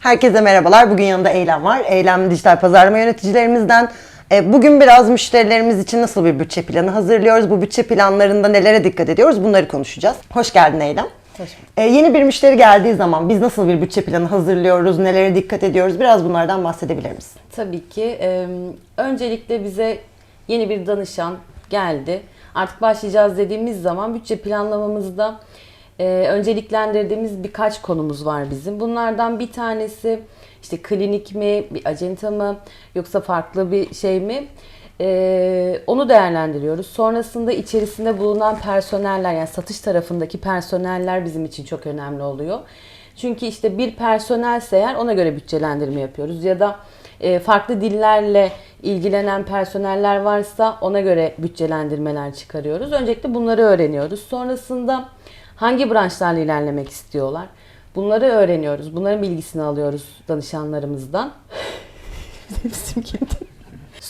Herkese merhabalar. Bugün yanında Eylem var. Eylem dijital pazarlama yöneticilerimizden. E, Bugün biraz müşterilerimiz için nasıl bir bütçe planı hazırlıyoruz? Bu bütçe planlarında nelere dikkat ediyoruz? Bunları konuşacağız. Hoş geldin Eylem. Hoş E, Yeni bir müşteri geldiği zaman biz nasıl bir bütçe planı hazırlıyoruz? Nelere dikkat ediyoruz? Biraz bunlardan bahsedebilir misin? Tabii ki. Ee, öncelikle bize yeni bir danışan geldi. Artık başlayacağız dediğimiz zaman bütçe planlamamızda e, önceliklendirdiğimiz birkaç konumuz var bizim. Bunlardan bir tanesi işte klinik mi, bir acenta mı yoksa farklı bir şey mi? Ee, onu değerlendiriyoruz. Sonrasında içerisinde bulunan personeller yani satış tarafındaki personeller bizim için çok önemli oluyor. Çünkü işte bir personelse eğer ona göre bütçelendirme yapıyoruz ya da e, farklı dillerle ilgilenen personeller varsa ona göre bütçelendirmeler çıkarıyoruz. Öncelikle bunları öğreniyoruz. Sonrasında hangi branşlarla ilerlemek istiyorlar? Bunları öğreniyoruz. Bunların bilgisini alıyoruz danışanlarımızdan. Nefsim geldi.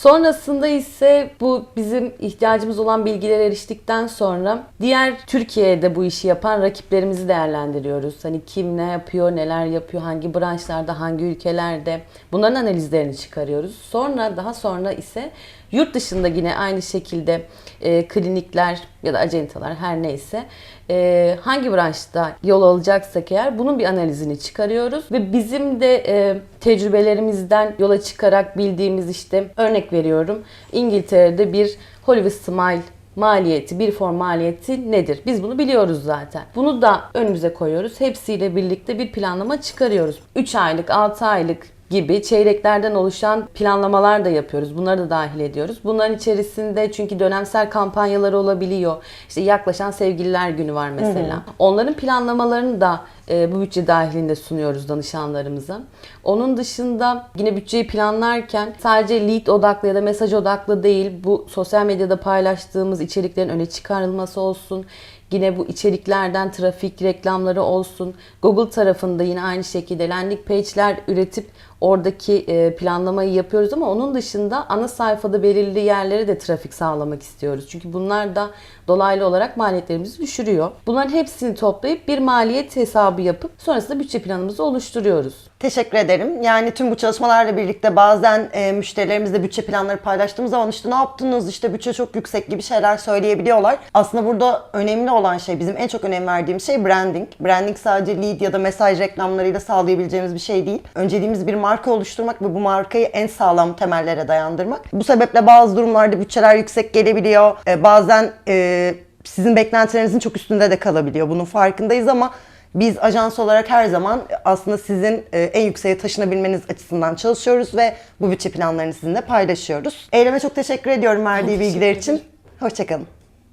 Sonrasında ise bu bizim ihtiyacımız olan bilgilere eriştikten sonra diğer Türkiye'de bu işi yapan rakiplerimizi değerlendiriyoruz. Hani kim ne yapıyor, neler yapıyor, hangi branşlarda, hangi ülkelerde bunların analizlerini çıkarıyoruz. Sonra daha sonra ise yurt dışında yine aynı şekilde e, klinikler ya da acentalar her neyse e, hangi branşta yol alacaksak eğer bunun bir analizini çıkarıyoruz ve bizim de e, tecrübelerimizden yola çıkarak bildiğimiz işte örnek veriyorum İngiltere'de bir Hollywood Smile maliyeti, bir form maliyeti nedir? Biz bunu biliyoruz zaten. Bunu da önümüze koyuyoruz. Hepsiyle birlikte bir planlama çıkarıyoruz. 3 aylık, 6 aylık gibi çeyreklerden oluşan planlamalar da yapıyoruz. Bunları da dahil ediyoruz. Bunların içerisinde çünkü dönemsel kampanyalar olabiliyor. İşte yaklaşan sevgililer günü var mesela. Onların planlamalarını da e, bu bütçe dahilinde sunuyoruz danışanlarımıza. Onun dışında yine bütçeyi planlarken sadece lead odaklı ya da mesaj odaklı değil bu sosyal medyada paylaştığımız içeriklerin öne çıkarılması olsun. Yine bu içeriklerden trafik reklamları olsun. Google tarafında yine aynı şekilde landing page'ler üretip oradaki e, planlamayı yapıyoruz ama onun dışında ana sayfada belirli yerlere de trafik sağlamak istiyoruz. Çünkü bunlar da dolaylı olarak maliyetlerimizi düşürüyor. Bunların hepsini toplayıp bir maliyet hesabı yapıp sonrasında bütçe planımızı oluşturuyoruz. Teşekkür ederim. Yani tüm bu çalışmalarla birlikte bazen e, müşterilerimizle bütçe planları paylaştığımız zaman işte ne yaptınız işte bütçe çok yüksek gibi şeyler söyleyebiliyorlar. Aslında burada önemli olan şey bizim en çok önem verdiğimiz şey branding. Branding sadece lead ya da mesaj reklamlarıyla sağlayabileceğimiz bir şey değil. Önceliğimiz bir marka oluşturmak ve bu markayı en sağlam temellere dayandırmak. Bu sebeple bazı durumlarda bütçeler yüksek gelebiliyor. E, bazen e, sizin beklentilerinizin çok üstünde de kalabiliyor. Bunun farkındayız ama biz ajans olarak her zaman aslında sizin e, en yükseğe taşınabilmeniz açısından çalışıyoruz ve bu bütçe planlarını sizinle paylaşıyoruz. Eyleme çok teşekkür ediyorum verdiği bilgiler için. Hoşçakalın.